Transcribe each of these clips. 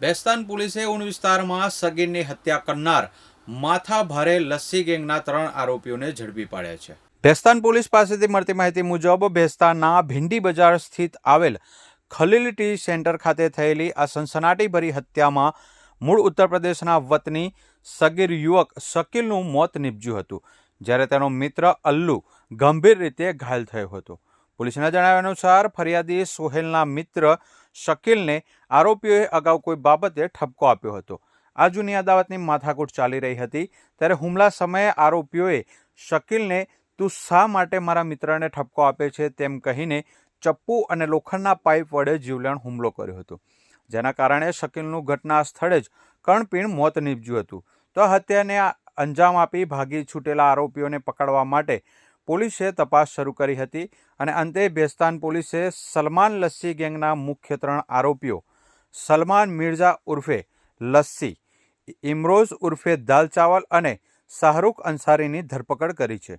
બેસ્તાન પોલીસે ઉન વિસ્તારમાં સગીરની હત્યા કરનાર માથા ભારે લસ્સી ગેંગના ત્રણ આરોપીઓને ઝડપી પાડ્યા છે. ભેસ્તાન પોલીસ પાસેથી મળતી માહિતી મુજબ ભેસ્તાનના ભીંડી બજાર સ્થિત આવેલ ખલીલ ટી સેન્ટર ખાતે થયેલી આ સનસનાટીભરી હત્યામાં મૂળ ઉત્તર પ્રદેશના વતની સગીર યુવક શકીલનું મોત નીપજ્યું હતું, જ્યારે તેનો મિત્ર અલ્લુ ગંભીર રીતે ઘાયલ થયો હતો. પોલીસના જણાવ્યા અનુસાર ફરિયાદી સોહેલના મિત્ર શકીલને આરોપીઓએ અગાઉ કોઈ બાબતે ઠપકો આપ્યો હતો. આ જૂની અદાવતની માથાકૂટ ચાલી રહી હતી. ત્યારે હુમલા સમયે આરોપીઓએ શકીલને, તું શા માટે મારા મિત્રને ઠપકો આપે છે? તેમ કહીને ચપ્પુ અને લોખંડના પાઇપ વડે જીવલેણ હુમલો કર્યો હતો. જેના કારણે શકીલનું ઘટના સ્થળે જ કર્ણપીણ મોત નીપજ્યું હતું. તો હત્યાને અંજામ આપી ભાગી છૂટેલા આરોપીઓને પકડવા માટે પોલીસે તપાસ શરૂ કરી હતી અને અંતે ભેસ્તાન પોલીસે સલમાન લસ્સી ગેંગના મુખ્ય ત્રણ આરોપીઓ સલમાન મિર્ઝા ઉર્ફે લસ્સી, ઇમરોઝ ઉર્ફે દાલ ચાવલ અને શાહરૂખ અંસારીની ધરપકડ કરી છે.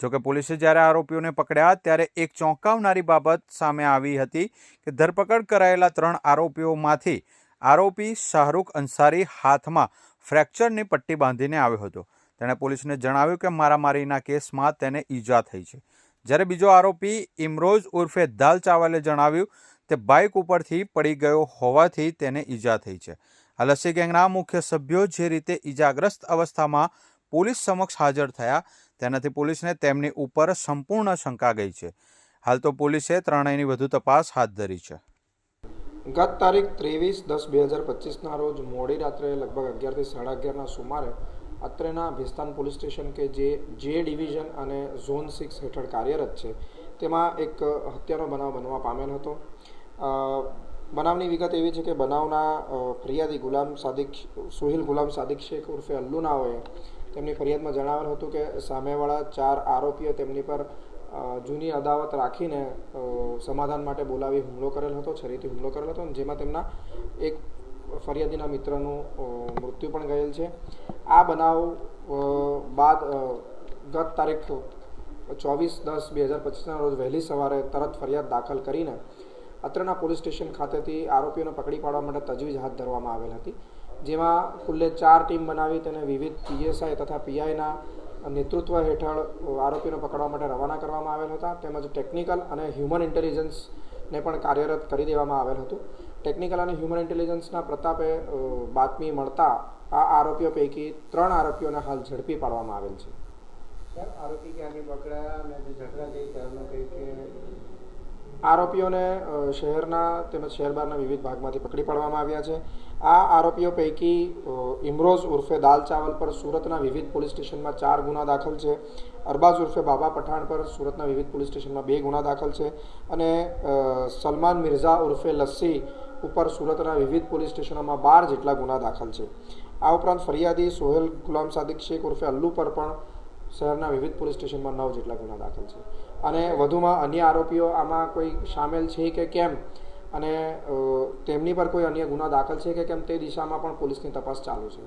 જોકે પોલીસે જ્યારે આરોપીઓને પકડ્યા ત્યારે એક ચોંકાવનારી બાબત સામે આવી હતી કે ધરપકડ કરાયેલા ત્રણ આરોપીઓમાંથી આરોપી શાહરૂખ અંસારી હાથમાં ફ્રેક્ચરની પટ્ટી બાંધીને આવ્યો હતો. તેણે પોલીસને જણાવ્યું કે મારામારીના કેસમાં તેને ઈજા થઈ છે. જ્યારે બીજો આરોપી ઇમરોઝ ઉર્ફે દાલ ચાવલે જણાવ્યું તે બાઇક ઉપરથી પડી ગયો હોવાથી તેને ઈજા થઈ છે. આ લસ્સી ગેંગના મુખ્ય સભ્યો જે રીતે ઈજાગ્રસ્ત અવસ્થામાં પોલીસ સમક્ષ હાજર થયા, તેનાથી પોલીસને તેમની ઉપર સંપૂર્ણ શંકા ગઈ છે. હાલ તો પોલીસે ત્રણેયની વધુ તપાસ હાથ ધરી છે. ગત તારીખ ત્રેવીસ દસ બે હજાર પચીસના રોજ મોડી રાત્રે લગભગ અગિયારથી સાડા અગિયારના સુમારે અત્રેના ભેસ્તાન પોલીસ સ્ટેશન કે જે જે ડિવિઝન અને ઝોન સિક્સ હેઠળ કાર્યરત છે, તેમાં એક હત્યાનો બનાવ બનવા પામેલ હતો. બનાવની વિગત એવી છે કે બનાવના ફરિયાદી ગુલામ સાદિક, સુહિલ ગુલામ સાદિક શેખ ઉર્ફે અલ્લુનાઓએ તેમની ફરિયાદમાં જણાવેલ હતું કે સામેવાળા ચાર આરોપીઓ તેમની પર જૂની અદાવત રાખીને સમાધાન માટે બોલાવી હુમલો કરેલ હતો, છરીથી હુમલો કરેલ હતો જેમાં તેમના એક ફરિયાદીના મિત્રનું મૃત્યુ પણ ગયેલ છે. આ બનાવ બાદ ગત તારીખ ચોવીસ દસ બે હજાર પચીસના રોજ વહેલી સવારે તરત ફરિયાદ દાખલ કરીને અત્રના પોલીસ સ્ટેશન ખાતેથી આરોપીઓને પકડી પાડવા માટે તજવીજ હાથ ધરવામાં આવેલ હતી. જેમાં કુલ્લે ચાર ટીમ બનાવી તેને વિવિધ પીએસઆઈ તથા પીઆઈના નેતૃત્વ હેઠળ આરોપીઓને પકડવા માટે રવાના કરવામાં આવેલ હતા. તેમજ ટેકનિકલ અને હ્યુમન ઇન્ટેલિજન્સને પણ કાર્યરત કરી દેવામાં આવેલ હતું. ટેકનિકલ અને હ્યુમન ઇન્ટેલિજન્સના પ્રતાપે બાતમી મળતા આ આરોપીઓ પૈકી ત્રણ આરોપીઓને હાલ ઝડપી પાડવામાં આવેલ છે. આરોપી ક્યાંથી પકડાયા અને જે ઝઘડા થઈ ત્યારનો કંઈક કે આરોપીઓને શહેરના તેમજ શહેર બહારના વિવિધ ભાગમાંથી પકડી પાડવામાં આવ્યા છે. આ આરોપીઓ પૈકી ઇમરોઝ ઉર્ફે દાલ ચાવલ પર સુરતના વિવિધ પોલીસ સ્ટેશનમાં ચાર ગુના દાખલ છે. અરબાઝ ઉર્ફે બાબા પઠાણ પર સુરતના વિવિધ પોલીસ સ્ટેશનમાં બે ગુના દાખલ છે. અને સલમાન મિર્ઝા ઉર્ફે લસ્સી ઉપર સુરતના વિવિધ પોલીસ સ્ટેશનોમાં બાર જેટલા ગુના દાખલ છે. આ ઉપરાંત ફરિયાદી સોહેલ ગુલામ સાદિક શેખ ઉર્ફે અલ્લુ પર પણ શહેરના વિવિધ પોલીસ સ્ટેશનમાં નવ જેટલા ગુના દાખલ છે. અને વધુમાં અન્ય આરોપીઓ આમાં કોઈ સામેલ છે કે કેમ? અને તેમની પર કોઈ અન્ય ગુના દાખલ છે કે કેમ તે દિશામાં પણ પોલીસની તપાસ ચાલુ છે.